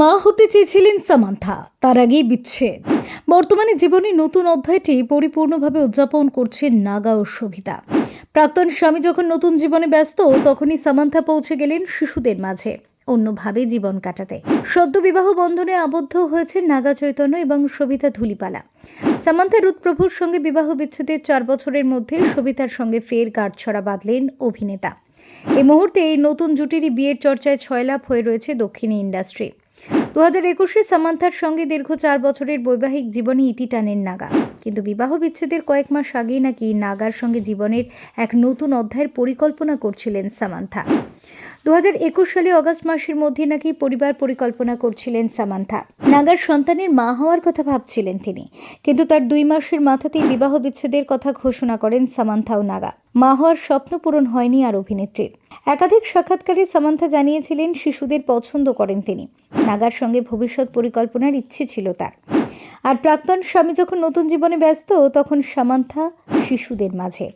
মা হতে চেয়েছিলেন সামান্থা, তার আগেই বিচ্ছেদ। বর্তমানে জীবনের নতুন অধ্যায়টি পরিপূর্ণভাবে উদযাপন করছেন নাগা ও সবিতা। প্রাক্তন স্বামী যখন নতুন জীবনে ব্যস্ত, তখনই সামান্থা পৌঁছে গেলেন শিশুদের মাঝে, অন্যভাবে জীবন কাটাতে। সদ্য বিবাহ বন্ধনে আবদ্ধ হয়েছে নাগা চৈতন্য এবং সবিতা ধুলিপালা। সামান্থা রুদপ্রভুর সঙ্গে বিবাহ বিচ্ছেদের চার বছরের মধ্যে সবিতার সঙ্গে ফের গাঁটছড়া বাঁধলেন অভিনেতা। এই মুহূর্তে এই নতুন জুটিরই বিয়ের চর্চায় ছয়লাভ হয়ে রয়েছে দক্ষিণী ইন্ডাস্ট্রি। দু হাজার একুশে সামান্থার সঙ্গে দীর্ঘ চার বছরের বৈবাহিক জীবনে ইতি টানেন নাগা। কিন্তু বিবাহ বিচ্ছেদের কয়েক মাস আগেই নাকি নাগার সঙ্গে জীবনের এক নতুন অধ্যায়ের পরিকল্পনা করছিলেন সামান্থা। দু হাজার একুশ সালে অগস্ট মাসের মধ্যে নাকি পরিবার পরিকল্পনা করছিলেন সামান্থা। নাগার সন্তানের মা হওয়ার কথা ভাবছিলেন তিনি। কিন্তু তার দুই মাসের মাথাতেই বিবাহ বিচ্ছেদের কথা ঘোষণা করেন সামান্থা ও নাগা। মা হওয়ার স্বপ্ন পূরণ হয়নি আর অভিনেত্রীর। একাধিক সাক্ষাৎকারে সামান্থা জানিয়েছিলেন, শিশুদের পছন্দ করেন তিনি। নাগার সঙ্গে ভবিষ্যৎ পরিকল্পনার ইচ্ছে ছিল তার। আর প্রাক্তন স্বামী যখন নতুন জীবনে ব্যস্ত, তখন সামান্থা শিশুদের মাঝে।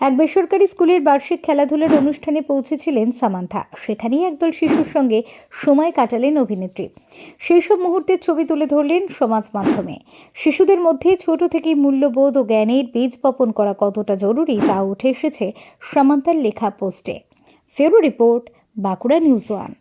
এক বেসরকারি স্কুলের বার্ষিক খেলাধুলার অনুষ্ঠানে পৌঁছেছিলেন সামান্থা। সেখানেই একদল শিশুর সঙ্গে সময় কাটালেন অভিনেত্রী। সেই সব মুহূর্তের ছবি তুলে ধরলেন সমাজ মাধ্যমে। শিশুদের মধ্যে ছোট থেকেই মূল্যবোধ ও জ্ঞানের বীজ বপন করা কতটা জরুরি, তা উঠে এসেছে সামান্তার লেখা পোস্টে। ফেরো রিপোর্ট, বাঁকুড়া নিউজ ওয়ান।